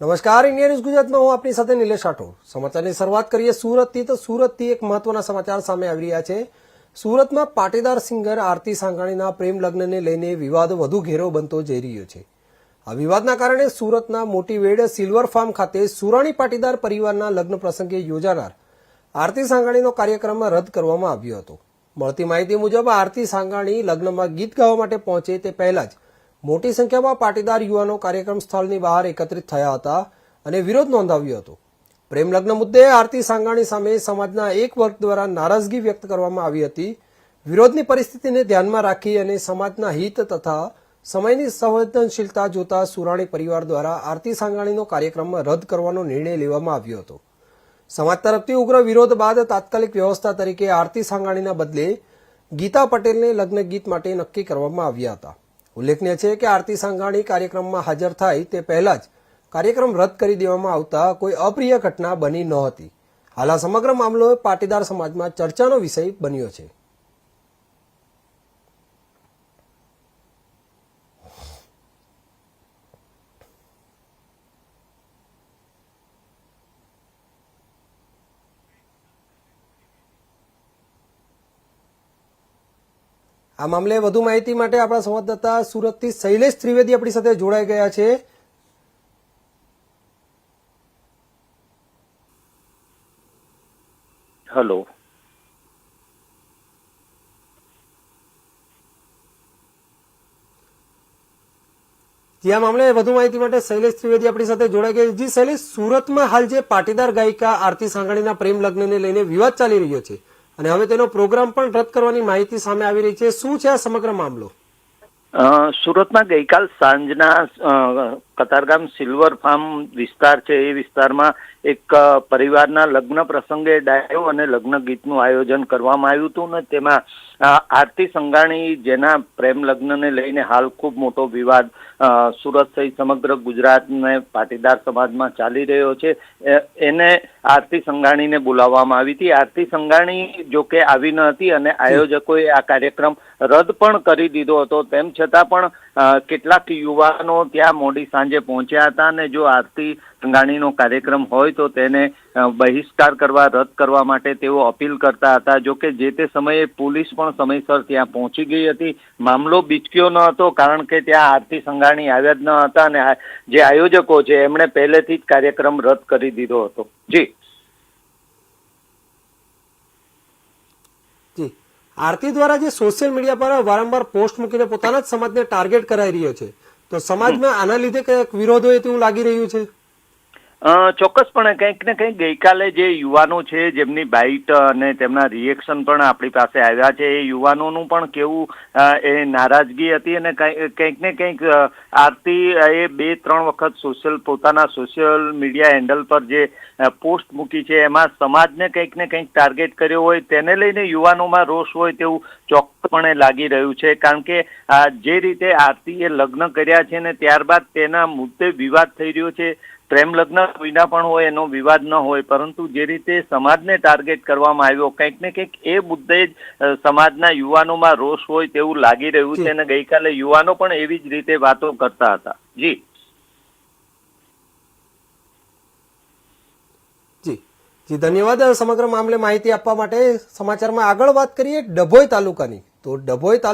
નમસ્કાર, India news ગુજરાતમાં હું આપની સાથે નિલેશ આઠોર સમાચારની શરૂઆત કરીએ સુરતથી, તો સુરતથી એક મહત્વના સમાચાર સામે આવી રહ્યા છે. સુરતમાં પાટીદાર સિંગર આરતી સાંગાણીના પ્રેમ લગ્નને લઈને વિવાદ વધુ ઘેરો બનતો જઈ રહ્યો છે. આ વિવાદના કારણે સુરતના મોટીવેડ સિલ્વર ફાર્મ ખાતે સુરાણી પાટીદાર પરિવારના લગ્ન પ્રસંગે યોજાનાર આરતી સાંગાણીનો કાર્યક્રમ રદ કરવામાં આવ્યો હતો. મળતી માહિતી મુજબ, આરતી સાંગાણી લગ્નમાં ગીત ગાવા માટે પહોંચે તે પહેલા જ મોટી સંખ્યામાં પાટીદાર યુવાનો કાર્યક્રમ સ્થળની બહાર એકત્રિત થયા હતા અને વિરોધ નોંધાવ્યો હતો. પ્રેમ લગ્ન મુદ્દે આરતી સાંગાણી સામે સમાજના એક વર્ગ દ્વારા નારાજગી વ્યક્ત કરવામાં આવી હતી. વિરોધની પરિસ્થિતિને ધ્યાનમાં રાખી અને સમાજના હિત તથા સમયની સંવેદનશીલતા જોતા સુરાણી પરિવાર દ્વારા આરતી સાંગાણીનો કાર્યક્રમ રદ કરવાનો નિર્ણય લેવામાં આવ્યો હતો. સમાજ તરફથી ઉગ્ર વિરોધ બાદ તાત્કાલિક વ્યવસ્થા તરીકે આરતી સાંગાણીના બદલે ગીતા પટેલને લગ્ન ગીત માટે નક્કી કરવામાં આવ્યા હતા. ઉલ્લેખનીય છે કે આરતી સાંઘાણી કાર્યક્રમમાં હાજર થાય તે પહેલા જ કાર્યક્રમ રદ કરી દેવામાં આવતા કોઈ અપ્રિય ઘટના બની નહોતી હાલ સમગ્ર મામલો પાટીદાર સમાજમાં ચર્ચાનો વિષય બન્યો છે. આ મામલે વધુ માહિતી માટે આપણા સંવાદદાતા સુરતથી શૈલેષ ત્રિવેદી આપણી સાથે જોડાઈ ગયા છે. હલો જી આ મામલે વધુ માહિતી માટે શૈલેષ ત્રિવેદી આપણી સાથે જોડાઈ ગયા છે. જી શૈલેષ સુરતમાં હાલ જે પાટીદાર ગાયિકા આરતી સાંગણીના પ્રેમ લગ્નને લઈને વિવાદ ચાલી રહ્યો છે. અને હવે તેનો પ્રોગ્રામ પણ રદ કરવાની માહિતી સામે આવી રહી છે. શું છે આ સમગ્ર મામલો? સુરતમાં ગઈકાલ સાંજના કતારગામ સિલ્વર ફાર્મ વિસ્તાર છે, એ વિસ્તારમાં એક પરિવારના લગ્ન પ્રસંગે ડાયો અને લગ્ન ગીતનું આયોજન કરવામાં આવ્યું હતું ને તેમાં આરતી સંઘાણી જેના પ્રેમ લગ્નને લઈને હાલ ખૂબ મોટો વિવાદ સુરત સહિત સમગ્ર ગુજરાતને પાટીદાર સમાજમાં ચાલી રહ્યો છે. એને આરતી સંઘાણીને બોલાવવામાં આવી હતી. આરતી સંઘાણી જોકે આવી ન હતી અને આયોજકોએ આ કાર્યક્રમ રદ પણ કરી દીધો હતો. તેમ છતાં પણ કેટલાક યુવાનો ત્યાં મોડી સાંજે પહોંચ્યા હતા અને જો આરતી સંઘાણીનો કાર્યક્રમ હોય તો તેને બહિષ્કાર કરવા, રદ કરવા માટે તેઓ અપીલ કરતા હતા. જો કે જે તે સમયે પોલીસ પણ સમયસર ત્યાં પહોંચી ગઈ હતી. મામલો બીચક્યો ન હતો કારણ કે ત્યાં આરતી સંઘાણી આવ્યા જ ન હતા અને જે આયોજકો છે, એમણે પહેલેથી જ કાર્યક્રમ રદ કરી દીધો હતો. જી જી આરતી દ્વારા જે સોશિયલ મીડિયા પર વારંવાર પોસ્ટ મૂકીને પોતાના જ સમાજને ટાર્ગેટ કરાઈ રહ્યો છે. તો સમાજમાં આના લીધે કંઈક વિરોધ હોય તેવું લાગી રહ્યું છે? ચોક્કસપણે કંઈક ને કંઈક ગઈકાલે જે યુવાનો છે, જેમની બાઇટ અને તેમના રિએક્શન પણ આપણી પાસે આવ્યા છે, એ યુવાનોનું પણ કેવું એ નારાજગી હતી અને કંઈ- કંઈક ને કંઈક આરતી એ બે ત્રણ વખત સોશિયલ પોતાના સોશિયલ મીડિયા હેન્ડલ પર જે પોસ્ટ મૂકી છે, એમાં સમાજને કંઈક ને કંઈક ટાર્ગેટ કર્યો હોય, તેને લઈને યુવાનોમાં રોષ હોય તેવું ચોક્કસપણે લાગી રહ્યું છે. કારણ કે જે રીતે આરતીએ લગ્ન કર્યા છે ને ત્યારબાદ તેના મુદ્દે વિવાદ થઈ રહ્યો છે પ્રેમ લગ્ન કોઈના પણ હોય એનો વિવાદ ન હોય પરંતુ જે રીતે સમાજને ટાર્ગેટ કરવામાં આવ્યો કંઈક ને કંઈક એ મુદ્દે જ સમાજના યુવાનોમાં રોષ હોય તેવું લાગી રહ્યું છે અને ગઈકાલે યુવાનો પણ એવી જ રીતે વાતો કરતા હતા. જી. જી. જી ધન્યવાદ સમગ્ર મામલે માહિતી આપવા માટે. સમાચારમાં આગળ વાત કરીએ ડભોઈ તાલુકાની. તો ડભોઈ તાલુકા